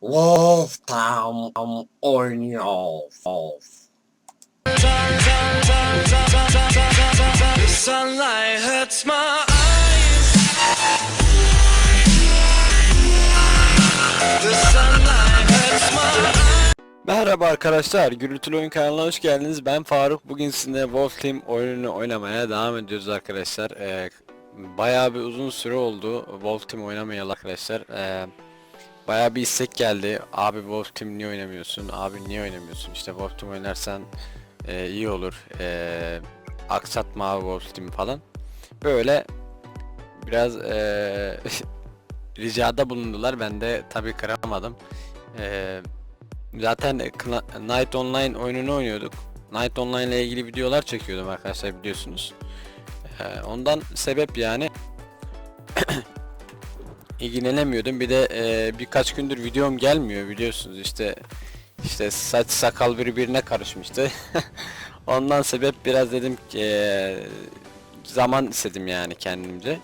Wolf Town oynuyor. Wolf. The sunlight hurts my eyes. The sunlight hurts my eyes. Merhaba arkadaşlar, Gürültülü Oyun kanalına hoş geldiniz. Ben Faruk. Bugün sizinle Wolf Team oyununu oynamaya devam ediyoruz arkadaşlar. Ee, bayağı bir uzun süre oldu Wolf Team oynamayalı arkadaşlar. Ee, bayağı bir istek geldi. Abi Wolf Team niye oynamıyorsun? Abi niye oynamıyorsun? İşte Wolf Team oynarsan e, iyi olur. Ee, aksatma abi Wolf Team falan. Böyle biraz e, ricada bulundular. Ben de tabii kıramadım. Ee, Zaten Night Online oyununu oynuyorduk. Night Online ile ilgili videolar çekiyordum arkadaşlar biliyorsunuz. Ee, ondan sebep yani ilgilenemiyordum. Bir de e, birkaç gündür videom gelmiyor biliyorsunuz işte işte saç sakal birbirine karışmıştı. ondan sebep biraz dedim ki e, zaman istedim yani kendimce.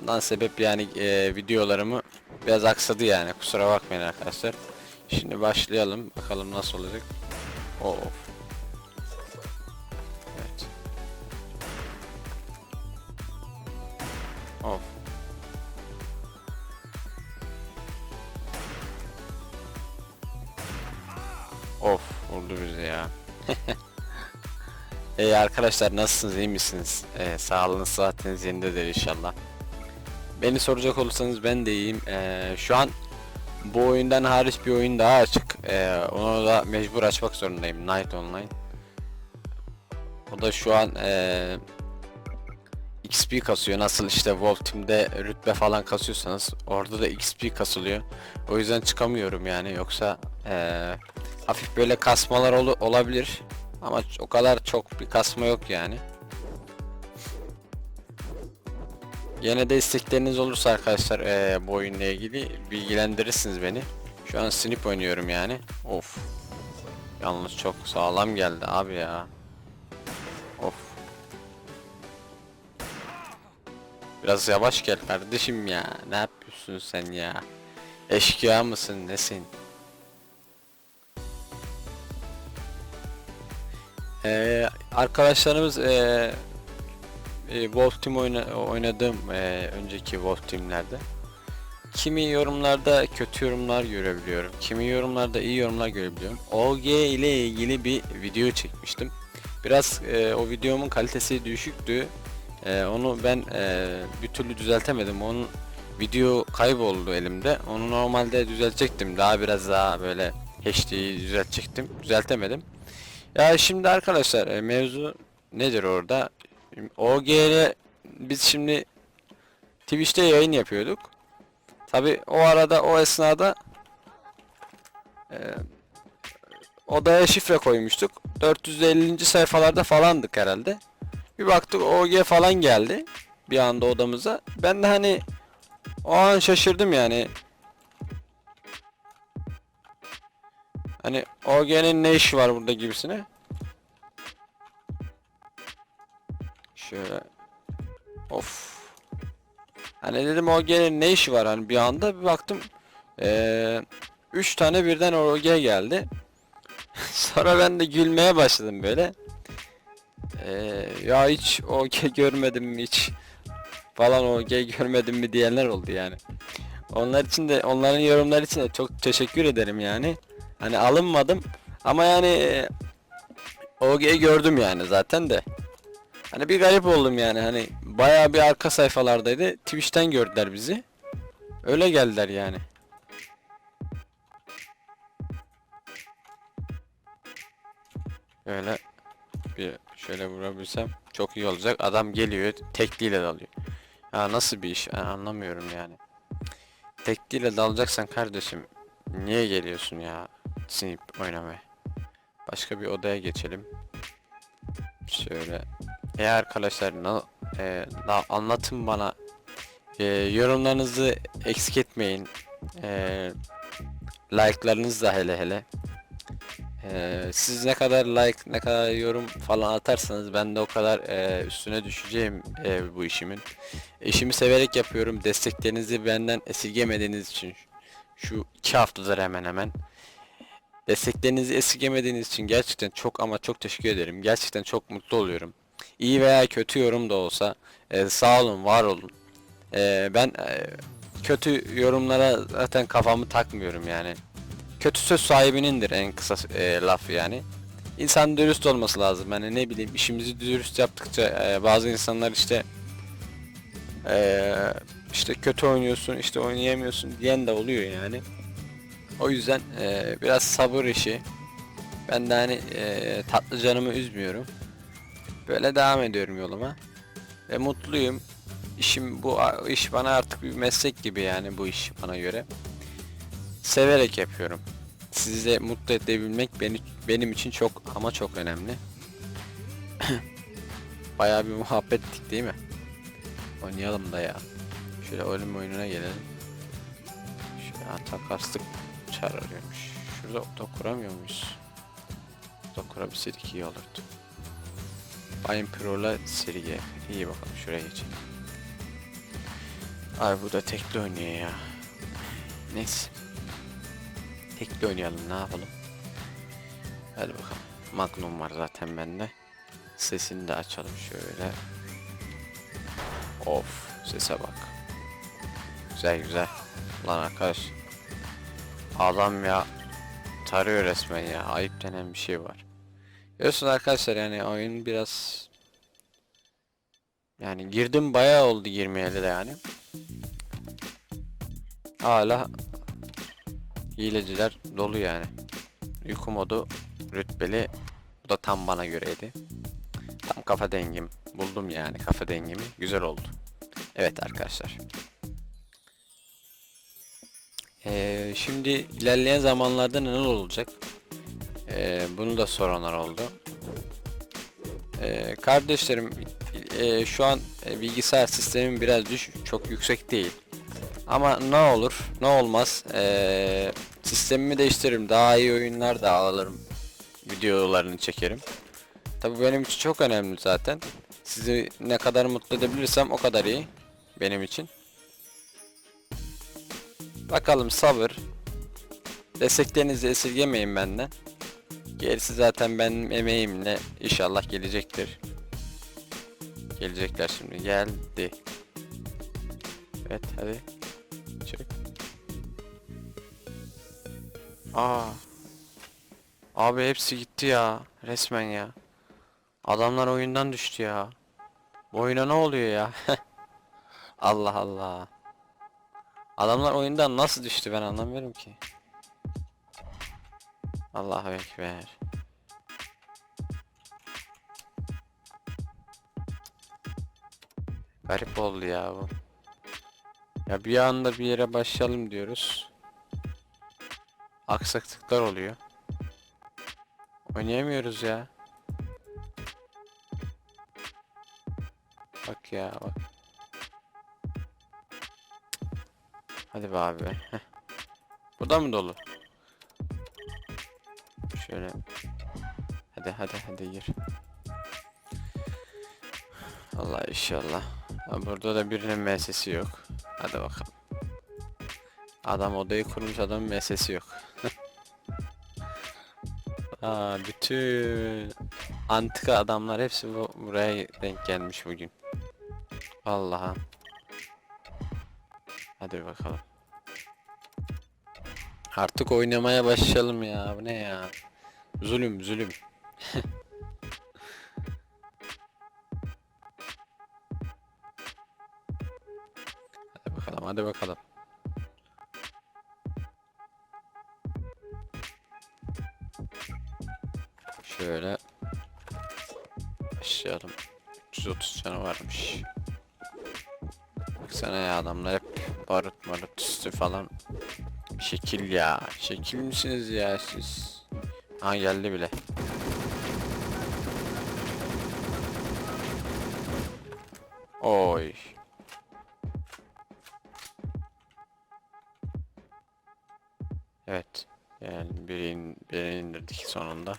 Ondan sebep yani e, videolarımı biraz aksadı yani kusura bakmayın arkadaşlar. Şimdi başlayalım. Bakalım nasıl olacak. Of. Evet. Of. Of vurdu bizi ya. Ey arkadaşlar nasılsınız iyi misiniz? Ee, sağlığınız sıhhatiniz yerindedir inşallah. Beni soracak olursanız ben de iyiyim. Ee, şu an bu oyundan hariç bir oyun daha açık. Ee, onu da mecbur açmak zorundayım. Night Online. O da şu an ee, XP kasıyor. Nasıl işte Wolf Team'de rütbe falan kasıyorsanız orada da XP kasılıyor. O yüzden çıkamıyorum yani. Yoksa ee, hafif böyle kasmalar ol- olabilir. Ama o kadar çok bir kasma yok yani. Yine de istekleriniz olursa arkadaşlar eee, bu oyunla ilgili bilgilendirirsiniz beni. Şu an snip oynuyorum yani. Of. Yalnız çok sağlam geldi abi ya. Of. Biraz yavaş gel kardeşim ya. Ne yapıyorsun sen ya? Eşkıya mısın nesin? Ee, arkadaşlarımız ee, e, Wolf Team oyna, oynadığım e, önceki Wolf Team'lerde kimi yorumlarda kötü yorumlar görebiliyorum. Kimi yorumlarda iyi yorumlar görebiliyorum. OG ile ilgili bir video çekmiştim. Biraz e, o videomun kalitesi düşüktü. E, onu ben e, bir türlü düzeltemedim. Onun video kayboldu elimde. Onu normalde düzeltecektim. Daha biraz daha böyle HD'yi düzeltecektim. Düzeltemedim. Ya şimdi arkadaşlar e, mevzu nedir orada? OG'yle biz şimdi Twitch'te yayın yapıyorduk. Tabi o arada o esnada e, odaya şifre koymuştuk. 450. sayfalarda falandık herhalde. Bir baktık OG falan geldi bir anda odamıza. Ben de hani o an şaşırdım yani. Hani OG'nin ne işi var burada gibisine. Şöyle. Of. Hani dedim OG'nin ne işi var hani bir anda bir baktım. Ee, üç tane birden OG geldi. Sonra ben de gülmeye başladım böyle. Ee, ya hiç OG görmedim mi hiç falan OG görmedim mi diyenler oldu yani. Onlar için de onların yorumları için de çok teşekkür ederim yani. Hani alınmadım ama yani e, OG gördüm yani zaten de. Hani bir garip oldum yani hani bayağı bir arka sayfalardaydı. Twitch'ten gördüler bizi. Öyle geldiler yani. Öyle bir şöyle vurabilsem çok iyi olacak. Adam geliyor tekliyle dalıyor. Ya nasıl bir iş? Anlamıyorum yani. Tekliyle dalacaksan kardeşim niye geliyorsun ya sinip oynamaya? Başka bir odaya geçelim. Şöyle e arkadaşlar na, e, na- anlatın bana e, yorumlarınızı eksik etmeyin e, like'larınız da hele hele e, siz ne kadar like ne kadar yorum falan atarsanız ben de o kadar e, üstüne düşeceğim e, bu işimin işimi severek yapıyorum desteklerinizi benden esirgemediğiniz için Şu iki haftadır hemen hemen. Desteklerinizi esirgemediğiniz için gerçekten çok ama çok teşekkür ederim. Gerçekten çok mutlu oluyorum. İyi veya kötü yorum da olsa e, sağ olun, var olun. E, ben e, kötü yorumlara zaten kafamı takmıyorum yani. Kötü söz sahibinindir en kısa e, laf yani. İnsan dürüst olması lazım. Hani ne bileyim işimizi dürüst yaptıkça e, bazı insanlar işte e, işte kötü oynuyorsun, işte oynayamıyorsun diyen de oluyor yani. O yüzden e, biraz sabır işi. Ben de hani e, tatlı canımı üzmüyorum. Böyle devam ediyorum yoluma. Ve mutluyum. İşim bu iş bana artık bir meslek gibi yani bu iş bana göre. Severek yapıyorum. Sizi de mutlu edebilmek beni, benim için çok ama çok önemli. Bayağı bir muhabbet ettik değil mi? Oynayalım da ya. Şöyle ölüm oyununa gelelim. Şöyle ha, takaslık çar arıyormuş. Şurada oda kuramıyor muyuz? Oda kurabilseydik iyi olurdu. Bayern Pro'la Serie İyi bakalım şuraya geçelim. Ay bu da tekli oynuyor ya. Neyse. Tekli oynayalım ne yapalım. Hadi bakalım. Magnum var zaten bende. Sesini de açalım şöyle. Of sese bak. Güzel güzel. Lan arkadaş. Adam ya tarıyor resmen ya. Ayıp denen bir şey var. Biliyorsunuz arkadaşlar yani oyun biraz yani girdim bayağı oldu girmeyeli de yani. Hala hileciler dolu yani. Uyku modu rütbeli. Bu da tam bana göreydi. Tam kafa dengim. Buldum yani kafa dengimi. Güzel oldu. Evet arkadaşlar. Ee, şimdi ilerleyen zamanlarda neler olacak? Ee, bunu da soranlar oldu. Ee, kardeşlerim e, şu an e, bilgisayar sistemim biraz düşük, çok yüksek değil. Ama ne olur, ne olmaz. Ee, sistemimi değiştiririm, daha iyi oyunlar da alırım. Videolarını çekerim. Tabii benim için çok önemli zaten. Sizi ne kadar mutlu edebilirsem o kadar iyi benim için. Bakalım sabır. Desteklerinizi esirgemeyin benden. Gerisi zaten benim emeğimle inşallah gelecektir. Gelecekler şimdi. Geldi. Evet hadi. Çık. Aa. Abi hepsi gitti ya. Resmen ya. Adamlar oyundan düştü ya. Bu oyuna ne oluyor ya? Allah Allah. Adamlar oyundan nasıl düştü ben anlamıyorum ki. Allahu Ekber. Garip oldu ya bu. Ya bir anda bir yere başlayalım diyoruz. Aksaklıklar oluyor. Oynayamıyoruz ya. Bak ya bak. Hadi be abi. Heh. Bu da mı dolu? Şöyle. Hadi hadi hadi gir. Allah inşallah. Ha, Burada da birinin mesesi yok. Hadi bakalım. Adam odayı kurmuş adamın mesesi yok. Aa, bütün antika adamlar hepsi bu, buraya denk gelmiş bugün. Allah'ım. Hadi bakalım. Artık oynamaya başlayalım ya. Bu ne ya? Zulüm zulüm. hadi bakalım hadi bakalım. Şöyle başlayalım. 330 canı varmış. Baksana ya adamlar hep barut marut üstü falan. Şekil ya. Şekil misiniz ya siz? Ha geldi bile. Oy. Evet. Yani biri, in, birini indirdik sonunda.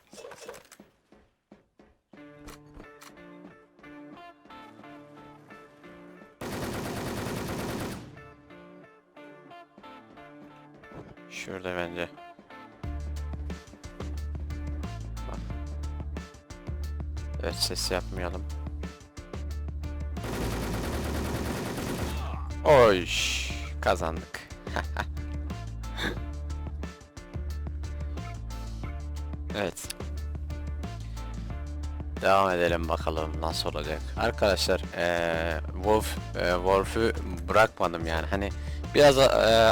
Evet ses yapmayalım. Oy kazandık. evet. Devam edelim bakalım nasıl olacak. Arkadaşlar eee Wolf eee, Wolf'u bırakmadım yani. Hani biraz eee,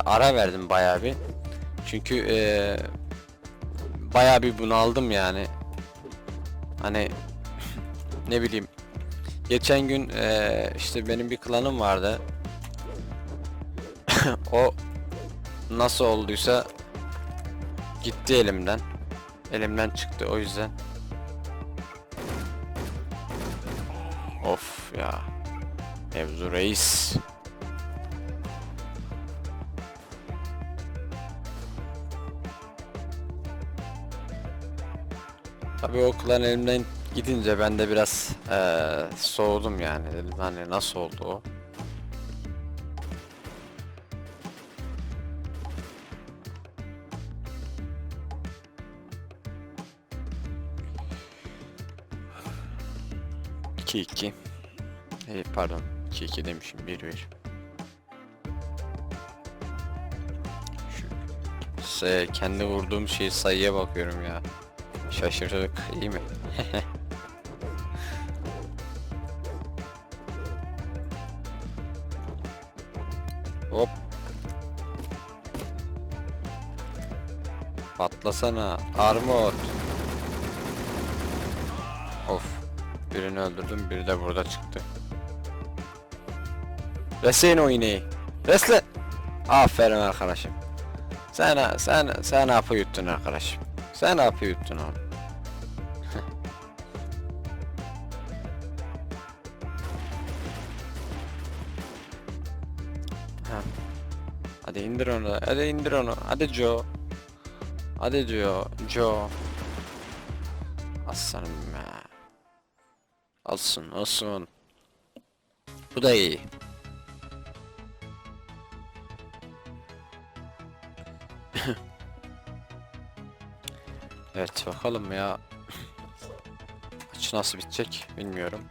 ara verdim bayağı bir. Çünkü eee bayağı bir bunaldım yani. Hani ne bileyim. Geçen gün eee, işte benim bir klanım vardı. o nasıl olduysa gitti elimden. Elimden çıktı o yüzden. Of ya. Mevzu reis. Tabii o klan elimden gidince ben de biraz eee, soğudum yani. Dedim hani nasıl oldu o? İki iki. E, pardon 2-2 demişim 1-1 Şu se- kendi vurduğum şey sayıya bakıyorum ya Şaşırdık iyi mi? Patlasana armor Of Birini öldürdüm biri de burada çıktı Resleyin o. Resle. Aferin arkadaşım. Sen sen sen apı yuttun arkadaşım. Sen apı yuttun. Ha. Hadi indir onu. Hadi indir onu. Hadi Joe. Hadi Joe. Joe. Aslanım ya. Alsın, alsın. Bu da iyi. Evet bakalım ya. Maç nasıl bitecek bilmiyorum.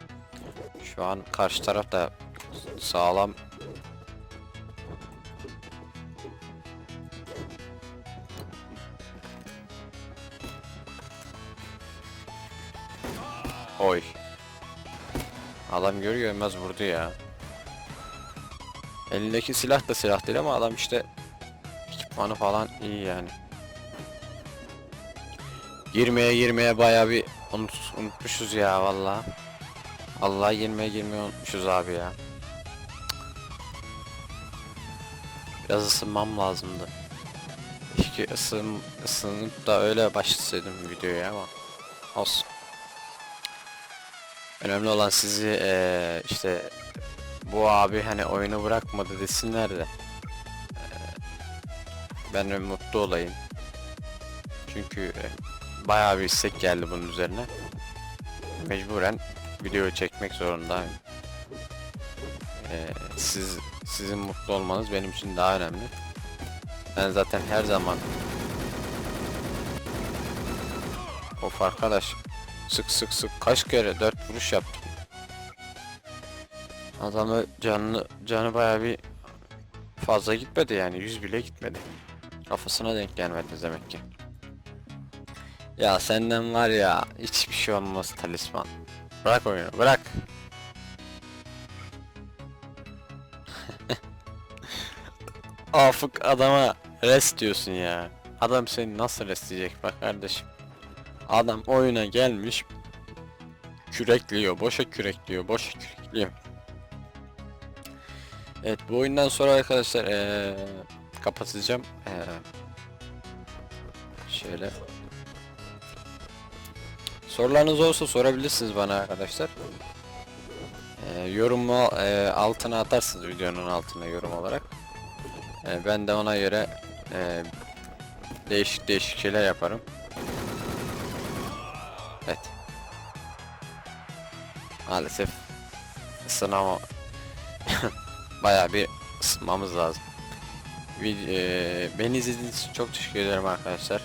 Şu an karşı taraf da sağlam. Adam görür görmez vurdu ya. Elindeki silah da silah değil ama adam işte ekipmanı falan iyi yani. Girmeye girmeye baya bir unut, unutmuşuz ya valla. Allah girmeye girmeye unutmuşuz abi ya. Biraz ısınmam lazımdı. Keşke ısın, ısınıp da öyle başlasaydım videoya ama olsun. Önemli olan sizi eee, işte bu abi hani oyunu bırakmadı desinler de eee, ben de mutlu olayım. Çünkü e, bayağı bir istek geldi bunun üzerine. Mecburen video çekmek zorundayım. Eee, siz sizin mutlu olmanız benim için daha önemli. Ben zaten her zaman Of arkadaş sık sık sık kaç kere dört vuruş yaptım. Adamı canını canı bayağı bir fazla gitmedi yani 100 bile gitmedi. Kafasına denk gelmedi demek ki. Ya senden var ya hiçbir şey olmaz talisman. Bırak oyunu bırak. Afık adama rest diyorsun ya. Adam seni nasıl restleyecek bak kardeşim. Adam oyuna gelmiş. Kürekliyor, boşa kürekliyor, boşa kürekliyor. Evet bu oyundan sonra arkadaşlar eee kapatacağım. Eee şöyle. Sorularınız olursa sorabilirsiniz bana arkadaşlar. Eee yorumu eee, altına atarsınız videonun altına yorum olarak. Eee, ben de ona göre eee, değişik değişik şeyler yaparım. Evet. Maalesef ısınama bayağı bir ısınmamız lazım. vid- e, beni izlediğiniz için çok teşekkür ederim arkadaşlar.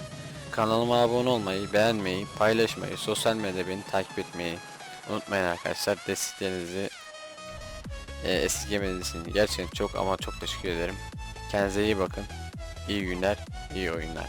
Kanalıma abone olmayı, beğenmeyi, paylaşmayı, sosyal medyada beni takip etmeyi unutmayın arkadaşlar. Desteklerinizi e, esirgemediğiniz için gerçekten çok ama çok teşekkür ederim. Kendinize iyi bakın. İyi günler, iyi oyunlar.